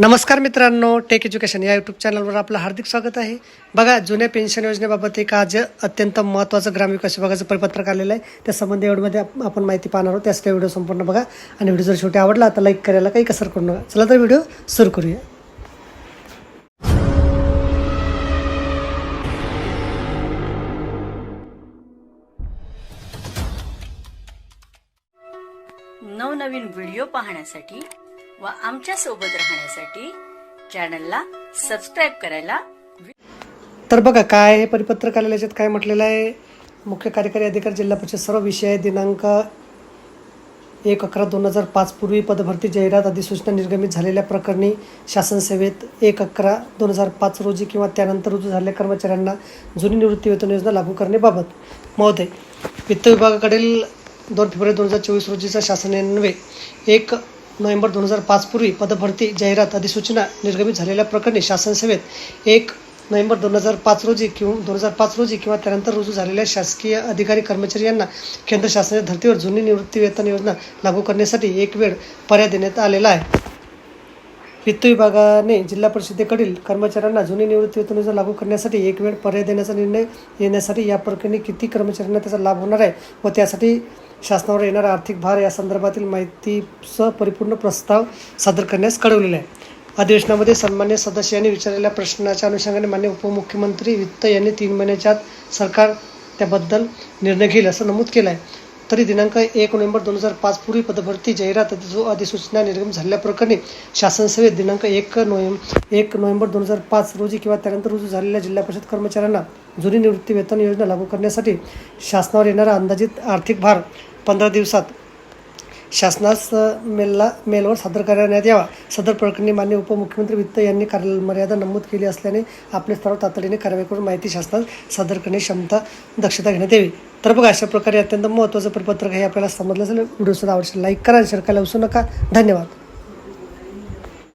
नमस्कार मित्रांनो take education या यूट्यूब चॅनलवर आपलं हार्दिक स्वागत आहे. बघा जुन्या पेन्शन योजनेबाबत एक आज अत्यंत महत्त्वाचं ग्रामविकास विभागाचं परिपत्रक आलेलं आहे. त्या संबंधी एवढमध्ये आपण माहिती पाहणार आहोत. त्यासाठी व्हिडिओ संपूर्ण बघा. आणि व्हिडिओ जर शेवटी आवडला तर लाईक करायला काही कसर करू नका. चला तर व्हिडिओ सुरू करूया. नवनवीन व्हिडिओ पाहण्यासाठी व आमच्यासोबत राहण्यासाठी चॅनलला सबस्क्राईब करायला तर बघा काय हे परिपत्रक आलेलं याच्यात काय म्हटलेलं आहे? मुख्य कार्यकारी अधिकारी जिल्हा परिषद सर्व विषय दिनांक एक अकरा दोन हजार पाच पूर्वी पदभरती जाहिरात अधिसूचना निर्गमित झालेल्या प्रकरणी शासन सेवेत एक अकरा दोन हजार पाच रोजी किंवा त्यानंतर रुजू झालेल्या कर्मचाऱ्यांना जुनी निवृत्ती वेतन योजना लागू करण्याबाबत महोदय वित्त विभागाकडील दोन फेब्रुवारी दोन हजार चोवीस रोजीचा शासनान्वये एक नोव्हेंबर दोन हजार पाच पूर्वी पदभरती जाहिरात अधिसूचना निर्गमित झालेल्या प्रकरणी शासन सेवेत एक नोव्हेंबर दोन हजार पाच रोजी किंवा दोन हजार पाच रोजी किंवा त्यानंतर रुजू झालेल्या शासकीय अधिकारी कर्मचारी यांना केंद्र शासनाच्या धर्तीवर जुनी निवृत्ती वेतन योजना लागू करण्यासाठी एक वेळ पर्याय देण्यात आलेला आहे. वित्त विभागाने जिल्हा परिषदेकडील कर्मचाऱ्यांना जुनी निवृत्ती लागू करण्यासाठी एक वेळ पर्याय देण्याचा निर्णय येण्यासाठी या प्रकरणी किती कर्मचाऱ्यांना त्याचा लाभ होणार आहे व त्यासाठी शासनावर येणारा आर्थिक भार या संदर्भातील माहितीसह परिपूर्ण प्रस्ताव सादर करण्यास कळवलेला आहे. अधिवेशनामध्ये सन्मान्य सदस्यांनी विचारलेल्या प्रश्नाच्या अनुषंगाने मान्य उपमुख्यमंत्री वित्त यांनी तीन महिन्याच्या आत सरकार त्याबद्दल निर्णय घेईल असं नमूद केलं आहे तरी दिनांक एक नोव्हेंबर दोन हजार पाच पूर्वी पदभरती जाहिरात अधिसूचना निर्गम झाल्याप्रकरणी शासनसेवेत शासन सेवेत दिनांक एक नोव्हेंबर एक नोव्हेंबर दोन हजार पाच रोजी किंवा त्यानंतर रुजू झालेल्या जिल्हा परिषद कर्मचाऱ्यांना जुनी निवृत्ती वेतन योजना लागू करण्यासाठी शासनावर येणारा अंदाजित आर्थिक भार पंधरा दिवसात शासनास मेलला मेलवर सादर करण्यात यावा. सदर प्रकरणी मान्य उपमुख्यमंत्री वित्त यांनी कार्यमर्यादा नमूद केली असल्याने आपले स्तरावर तातडीने कारवाई करून माहिती शासनास सादर करण्याची क्षमता दक्षता घेण्यात यावी. तर बघा अशा प्रकारे अत्यंत महत्त्वाचं परिपत्रक हे आपल्याला समजलं असेल. व्हिडिओ सुद्धा लाईक करा आणि शेअर करायला विसरू नका. धन्यवाद.